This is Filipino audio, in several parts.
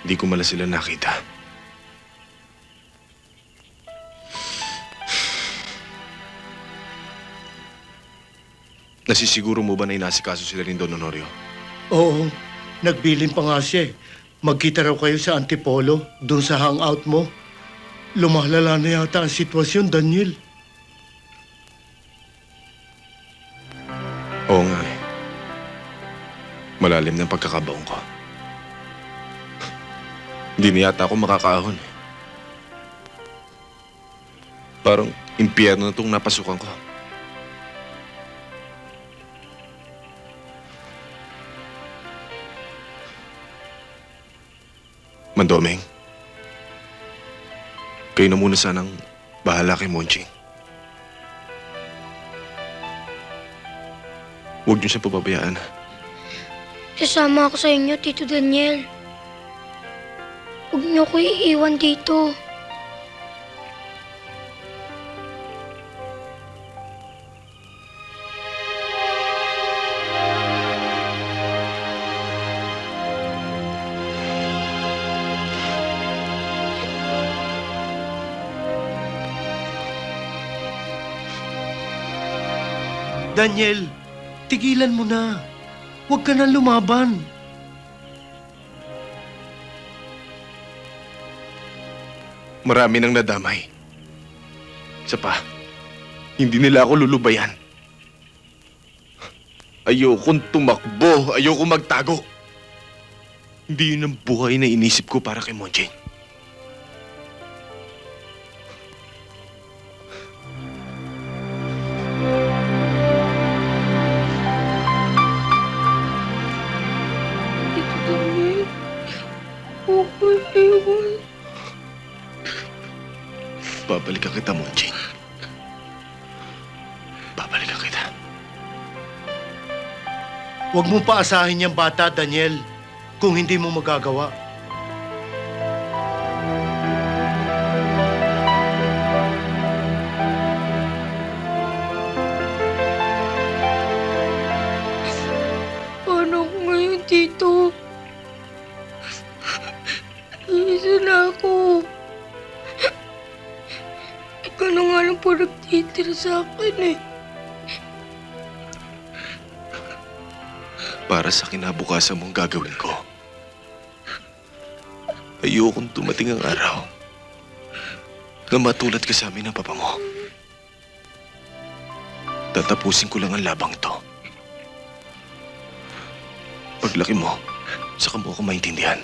Hindi ko mala sila nakita. Nasisiguro mo ba na inasikaso sila ni Don Honorio? Oo, nagbilin pa nga siya eh. Magkita raw kayo sa Antipolo, dun sa hangout mo. Lumalala na yata ang sitwasyon, Daniel. Oo nga eh. Malalim ng pagkakabaong ko. Hindi na yata ako makakaahon. Parang impyerno na itong napasukan ko. Mandomeng, kayo na muna sanang bahala kay Monching. Huwag niyo siya pababayaan. Sasama ako sa inyo, Tito Daniel. Huwag niyo ko iiwan dito. Daniel, tigilan mo na. Huwag ka na lumaban. Marami nang nadamay. Isa pa, hindi nila ako lulubayan. Ayokong tumakbo, ayoko magtago. Hindi yun ang buhay na inisip ko para kay Monjing. Babalikan kita, Monjing. Babalikan kita. Huwag mo paasahin yung bata, Daniel, kung hindi mo magagawa. Po nagtitira sa akin eh. Para sa kinabukasan mong gagawin ko. Ayokong dumating ang araw na matulad ka sa amin ng papa mo. Tatapusin ko lang ang labang to. Paglaki mo, saka mo ako maintindihan.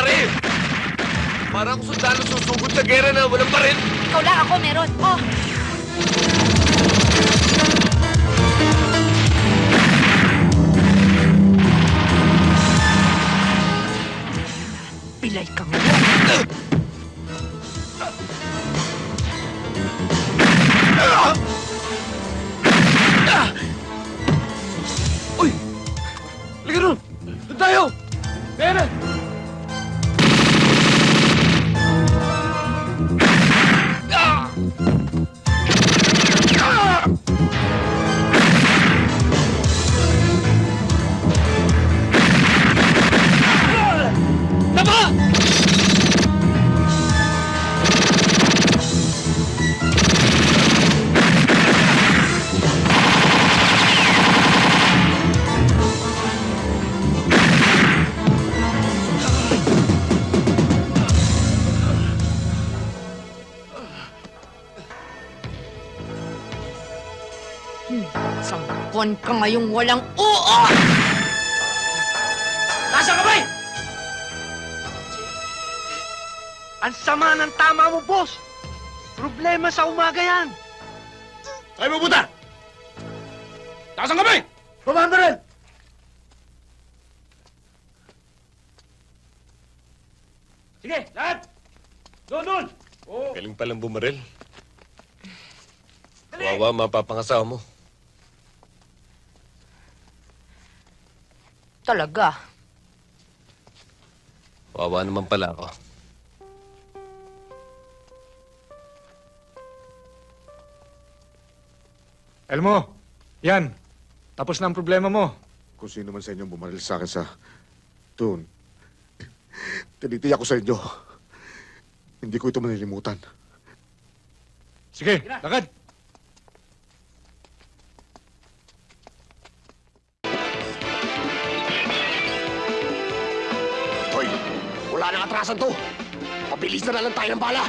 Pare? Parang sundalo susugod sa gera na walang baril. Ikaw lang ako meron. Oh, pilay ka ngayon. Uy! Sangkon ka ngayong walang oo! Nasa kamay! Ang sama ng tama mo, boss! Problema sa umaga yan! Ay, mabuta! Taas ang kamay! Sige, lahat! Doon, doon! Oo. Galing palang bumaril. Wawa, mapapangasawa mo. Talaga. Kawawa naman pala ako. Elmo, yan. Tapos na ang problema mo. Kung sino man sa inyo bumaril sa akin sa doon, tinitiyak ko sa inyo, hindi ko ito manilimutan. Sige, lakad. Atrasan to. Mabilis na lang tayo ng bala.